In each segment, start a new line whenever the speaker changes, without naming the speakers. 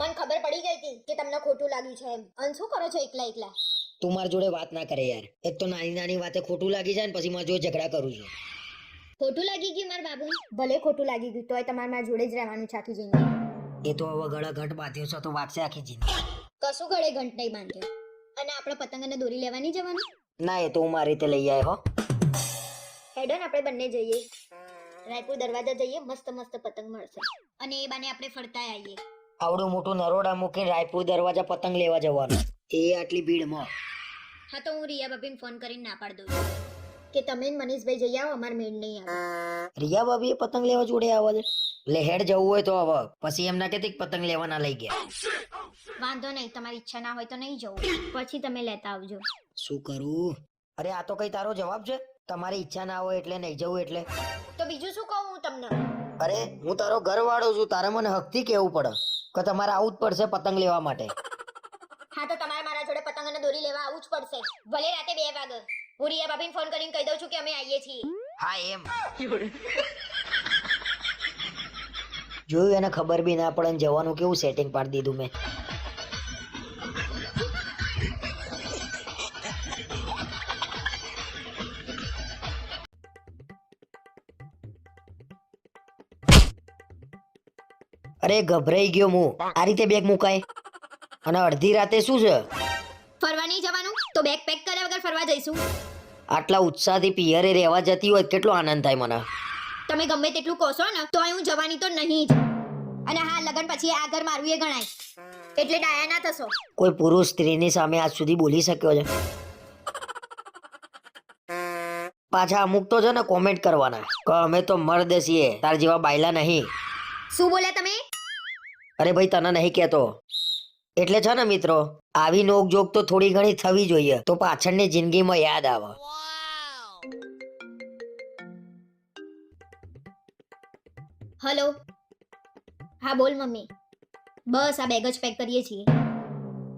મને ખબર પડી ગઈ હતી કે તમને ખોટું લાગ્યું છે એમ. અને શું કરો છો એકલા એકલા?
તું મારી જોડે વાત ના કરે યાર. એક તો નાની નાની વાતે ખોટું લાગી જાય ને પછી મારા જોડે ઝઘડા કરું છું.
ખોટું લાગી ગયું મારા બાબુ? ભલે ખોટું લાગી ગયું તોય તમારે મારા જોડે જ રહેવાનું છે આખી જિંદગી.
એ તો હવે ગળા ઘટ બાંધ્યો છે તો વાગશે આખી જિંદગી.
કશું ગળે ઘંટ નહીં બાંધ્યો. અને આપણે પતંગ અને દોરી લેવાની જવાનું
ના એ તો હું મારી રીતે લઈ આવ્યો હો.
હેડો ને આપણે બંને જઈએ. રાયપુર દરવાજા જઈએ મસ્ત મસ્ત પતંગ મળશે. અને એ બાને આપણે ફરતા આવીએ.
આવડું મોટું નરોડા મૂકીને રાયપુર દરવાજા પતંગ લેવા જવાનું. એ આટલી ભીડમાં.
હા તો હું રિયા બાબીને ફોન કરીને ના પાડી દઉં. છું કે તમે ને મનીષભાઈ જઈ આવો અમાર મેળ નહીં આવે.
રિયા ભાભી પતંગ લેવા જોડે આવે છે. એટલે હેડ જવું હોય તો હવે. પછી એમ ના કે પતંગ લેવાના લઈ ગયા.
વાંધો નહીં તમારી ઈચ્છા ના હોય તો નહીં જવું. પછી તમે લેતા આવજો.
શું કરું? અરે આ તો કઈ તારો જવાબ છે? તમારી ઈચ્છા ના હોય એટલે નહીં જવું એટલે.
તો બીજું શું કહું હું તમને?
અરે હું તારો ઘરવાળો છું. તારે મને હકથી કેવું પડે. કે તમારે આવું જ પડશે પતંગ લેવા માટે.
હા તો તમારે મારા જોડે પતંગ અને દોરી લેવા આવવું જ પડશે. ભલે રાતે બે વાગે. હું રિયા ભાભીને ફોન કરીને કહી દઉં છું કે અમે આવીએ છીએ.
હા એમ. જોયું એને ખબર બી ના પડે જવાનું કેવું સેટિંગ પાડી દીધું મેં. અરે ગભરાઈ ગયો હું આ રીતે બેગ મુકાય. અને અડધી રાતે શું છે?
ફરવા નહીં જવાનું. તો બેગ પેક કર્યા વગર ફરવા જઈશું.
આટલા ઉત્સાહથી પિયરે રહેવા જતી હોય કેટલો આનંદ થાય મને.
તમે ગમે તેટલું કહો ને તો હું જવાની તો નહીં જ. અને હા લગન પછી આ ઘર મારું એ ગણાય. એટલે ડાયા ના થશો.
કોઈ પુરુષ સ્ત્રીની સામે આજ સુધી બોલી શક્યો છે? પાછા અમુક તો છે ને કોમેન્ટ કરવાના. કે અમે તો મર્દ છીએ તાર જેવા બાયલા નહીં.
શું બોલ્યા તમે?
અરે ભાઈ તને નહીં કહેતો. એટલે છે ને મિત્રો આવી નોકજોક તો થોડી ઘણી થવી જોઈએ. તો પાછળની જિંદગીમાં યાદ આવે.
હલો. હા બોલ મમ્મી. બસ આ બેગ જ પેક કરીએ છીએ.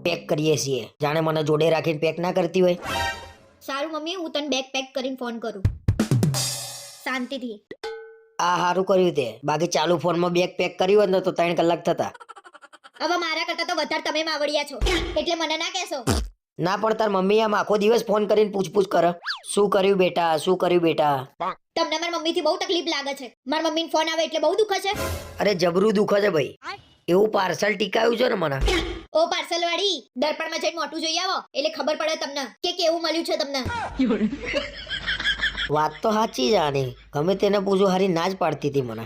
પેક કરીએ છીએ. જાણે મને જોડે રાખીને પેક ના કરતી હોય.
સારું મમ્મી હું તને બેગ પેક કરીને ફોન કરું. શાંતિથી.
આ સારું કર્યું તે. બાકી ચાલુ ફોનમાં બેગ પેક કર્યું હોત ને તો ત્રણ કલાક થતા.
હવે મારા કરતા તો વધારે તમે માવડિયા છો. એટલે મને ના કહેશો.
ના પણ તાર મમ્મી આમ આખો દિવસ ફોન કરીને પૂછપૂછ કરે. શું કર્યું બેટા? શું કર્યું બેટા?
તમને મારા મમ્મીથી બહુ તકલીફ લાગે છે. મારા મમ્મી ફોન આવે એટલે બહુ દુખે છે
અરે જબરું દુખે છે ભાઈ. એવું પાર્સલ ટીકાયું છે ને મને?
ઓ પાર્સલ વાળી દર્પણમાં જઈને મોટું જોઈ આવો. એટલે ખબર પડે તમને કે કેવું મળ્યું છે તમને.
વાત તો સાચી જ આની. ગમે તેને પૂછું હારી ના જ પાડતી હતી મને.